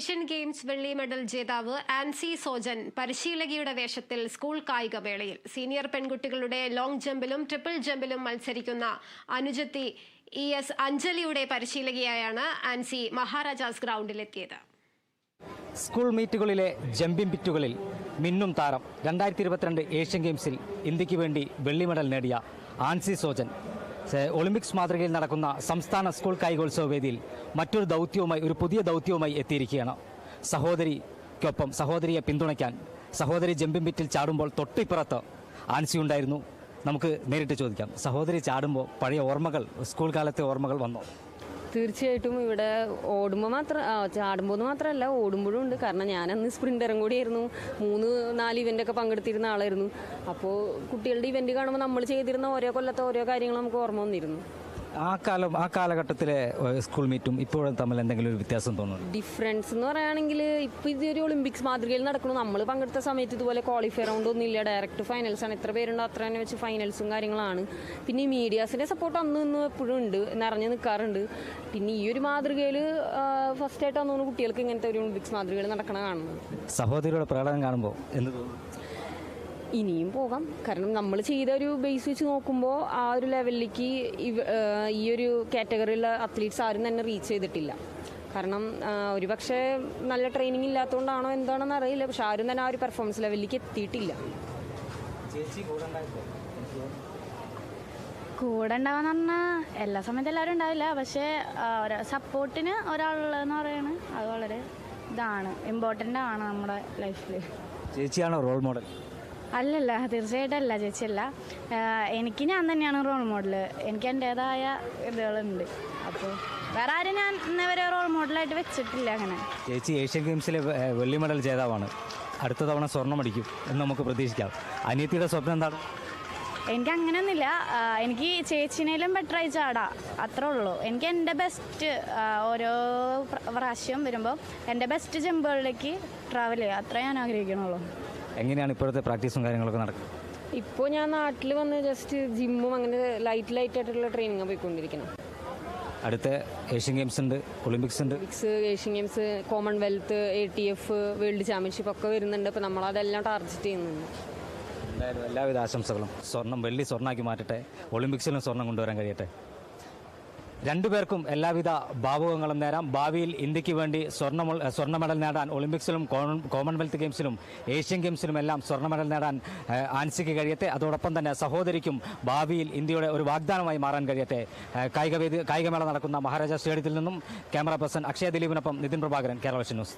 Asian games വെള്ളി medal ജേതാവ് ആൻസി സോജൻ പരിശീലകയുടെ വേഷത്തിൽ സ്കൂൾ കായികമേളയിൽ സീനിയർ പെൺകുട്ടികളുടെ ലോങ് ജമ്പിലും ട്രിപ്പിൾ ജമ്പിലും മത്സരിക്കുന്ന അനുജത്തി ഇ എസ് അഞ്ജലിയുടെ പരിശീലകയായാണ് ആൻസി മഹാരാജാസ് ഗ്രൗണ്ടിലെത്തിയത്. സ്കൂൾ മീറ്റുകളിലെ ജമ്പിംഗ് പിറ്റുകളിൽ മിന്നും താരം രണ്ടായിരത്തി ഇരുപത്തിരണ്ട് ഏഷ്യൻ ഗെയിംസിൽ ഇന്ത്യയ്ക്ക് വേണ്ടി വെള്ളി മെഡൽ നേടിയ ആൻസി സോജൻ ഒളിമ്പിക്സ് മാതൃകയിൽ നടക്കുന്ന സംസ്ഥാന സ്കൂൾ കായികോത്സവ വേദിയിൽ മറ്റൊരു ദൗത്യവുമായി ഒരു പുതിയ ദൗത്യവുമായി എത്തിയിരിക്കുകയാണ്. സഹോദരിക്കൊപ്പം സഹോദരിയെ പിന്തുണയ്ക്കാൻ സഹോദരി ജമ്പിംഗ് ബിറ്റിൽ ചാടുമ്പോൾ തൊട്ടിപ്പുറത്ത് ആൻസി ഉണ്ടായിരുന്നു. നമുക്ക് നേരിട്ട് ചോദിക്കാം. സഹോദരി ചാടുമ്പോൾ പഴയ ഓർമ്മകൾ സ്കൂൾ കാലത്തെ ഓർമ്മകൾ വന്നോ? തീർച്ചയായിട്ടും ഇവിടെ ഓടുമ്പോൾ മാത്രം ചാടുമ്പോൾ മാത്രമല്ല ഓടുമ്പോഴും ഉണ്ട്. കാരണം ഞാനന്ന് സ്പ്രിന്ററും സ്പ്രിന്ററും കൂടിയായിരുന്നു. മൂന്ന് നാല് ഇവന്റൊക്കെ പങ്കെടുത്തിരുന്ന ആളായിരുന്നു. അപ്പോൾ കുട്ടികളുടെ ഇവന്റ് കാണുമ്പോൾ നമ്മൾ ചെയ്തിരുന്ന ഓരോ കൊല്ലത്തെ ഓരോ കാര്യങ്ങൾ നമുക്ക് ഓർമ്മ വന്നിരുന്നു. ആ കാലം ആ കാലഘട്ടത്തിലെ സ്കൂൾ മീറ്റും ഇപ്പോഴും തമ്മിൽ എന്തെങ്കിലും ഒരു വ്യത്യാസം തോന്നുന്നു ഡിഫറൻസ് എന്ന് പറയുകയാണെങ്കിൽ ഇപ്പോൾ ഇതൊരു ഒളിമ്പിക്സ് മാതൃകയിൽ നടക്കുന്നു. നമ്മൾ പങ്കെടുത്ത സമയത്ത് ഇതുപോലെ ക്വാളിഫൈ റൗണ്ട് ഒന്നും ഇല്ല. ഡയറക്റ്റ് ഫൈനൽസ് ആണ്. എത്ര പേരുണ്ടോ അത്ര തന്നെ വെച്ച് ഫൈനൽസും കാര്യങ്ങളാണ്. പിന്നെ ഈ മീഡിയാസിന്റെ സപ്പോർട്ട് അന്ന് ഇന്നും എപ്പോഴും ഉണ്ട്. നിറഞ്ഞു നിൽക്കാറുണ്ട് പിന്നെ ഈ ഒരു മാതൃകയിൽ ഫസ്റ്റ് ആയിട്ട് തോന്നുന്നു കുട്ടികൾക്ക് ഇങ്ങനത്തെ ഒരു ഒളിമ്പിക്സ് മാതൃകയിൽ നടക്കണ കാണുന്നത്. സഹോദരിയുടെ പ്രകടനം കാണുമ്പോൾ എന്ത് തോന്നുന്നു ഇനിയും പോകാം. കാരണം നമ്മൾ ചെയ്ത ഒരു ബേസ് വെച്ച് നോക്കുമ്പോൾ ആ ഒരു ലെവലിലേക്ക് ഈ ഒരു കാറ്റഗറിയിലുള്ള അത്ലീറ്റ്സ് ആരും തന്നെ റീച്ച് ചെയ്തിട്ടില്ല. കാരണം ഒരു പക്ഷേ നല്ല ട്രെയിനിങ് ഇല്ലാത്തതുകൊണ്ടാണോ എന്താണെന്ന് അറിയില്ല. പക്ഷെ ആരും തന്നെ ആ ഒരു പെർഫോമൻസ് ലെവലിലേക്ക് എത്തിയിട്ടില്ല. കൂടെ ഉണ്ടാവാന്ന് പറഞ്ഞാൽ എല്ലാ സമയത്തും എല്ലാവരും ഉണ്ടാവില്ല. പക്ഷേ സപ്പോർട്ടിന് ഒരാളുള്ളതെന്ന് പറയുന്നത് അത് വളരെ ഇതാണ് ഇമ്പോർട്ടന്റ് ആണ് നമ്മുടെ ലൈഫിൽ ചേച്ചിയാണോ റോൾ മോഡൽ അല്ലല്ല തീർച്ചയായിട്ടും അല്ല ചേച്ചിയല്ല. അല്ല എനിക്ക് ഞാൻ തന്നെയാണ് റോൾ മോഡൽ എനിക്ക് എന്റേതായ ഇതുകളുണ്ട്. അപ്പോൾ വേറെ ആരും ഞാൻ ഇന്നവരെ റോൾ മോഡലായിട്ട് വെച്ചിട്ടില്ല അങ്ങനെ. ചേച്ചി ഏഷ്യൻ ഗെയിംസിലെ വെള്ളി മെഡൽ ജേതാവാണ്. അടുത്ത തവണ സ്വർണം അടിക്കും എന്ന് നമുക്ക് പ്രതീക്ഷിക്കാം. അനിയത്തിയുടെ സ്വപ്നം എന്താണ്? എനിക്ക് അങ്ങനെയൊന്നുമില്ല. എനിക്ക് ചേച്ചിനേലും ബെറ്റർ ആയി ചാടാ. അത്രേ ഉള്ളൂ. എനിക്ക് എന്റെ ബെസ്റ്റ് ഓരോ പ്ര- പ്രാവശ്യം വരുമ്പോൾ എന്റെ ബെസ്റ്റ് ജമ്പുകളിലേക്ക് ട്രാവൽ ചെയ്യുക അത്രേ ഞാൻ ആഗ്രഹിക്കണുള്ളൂ. എങ്ങനെയാണ് ഇപ്പോഴത്തെ പ്രാക്ടീസും കാര്യങ്ങളൊക്കെ നടക്കുന്നത്? ഇപ്പോൾ ഞാൻ നാട്ടിൽ വന്ന് ജസ്റ്റ് ജിമ്മും അങ്ങനെ ലൈറ്റ് ലൈറ്റ് ആയിട്ടുള്ള ട്രെയിനിങ് പോയിക്കൊണ്ടിരിക്കണം. അടുത്ത ഏഷ്യൻ ഗെയിംസ് ഉണ്ട് ഒളിമ്പിക്സ് ഉണ്ട്. Olympics Asian Games Commonwealth A T F world championship ഒക്കെ വരുന്നുണ്ട്. അപ്പോൾ നമ്മളതെല്ലാം ടാർഗറ്റ് ചെയ്യുന്നുണ്ട്. എന്തായാലും എല്ലാവിധ ആശംസകളും. സ്വർണം വെള്ളി സ്വർണമാക്കി മാറ്റട്ടെ. ഒളിമ്പിക്സിലും സ്വർണം കൊണ്ടുവരാൻ കഴിയട്ടെ. രണ്ടുപേർക്കും എല്ലാവിധ ഭാവുകങ്ങളും നേരാം. ഭാവിയിൽ ഇന്ത്യയ്ക്ക് വേണ്ടി സ്വർണ സ്വർണ മെഡൽ നേടാൻ ഒളിമ്പിക്സിലും കോമൺവെൽത്ത് ഗെയിംസിലും ഏഷ്യൻ ഗെയിംസിലും എല്ലാം സ്വർണ മെഡൽ നേടാൻ ആൻസിക്ക് കഴിയട്ടെ. അതോടൊപ്പം തന്നെ സഹോദരിക്കും ഭാവിയിൽ ഇന്ത്യയുടെ ഒരു വാഗ്ദാനമായി മാറാൻ കഴിയട്ടെ. കായികവേദി കായികമേള നടക്കുന്ന മഹാരാജ സ്റ്റേഡിയത്തിൽ നിന്നും ക്യാമറ പേഴ്സൺ അക്ഷയ ദിലീപിനൊപ്പം നിതിൻ പ്രഭാകരൻ കേരള ന്യൂസ്.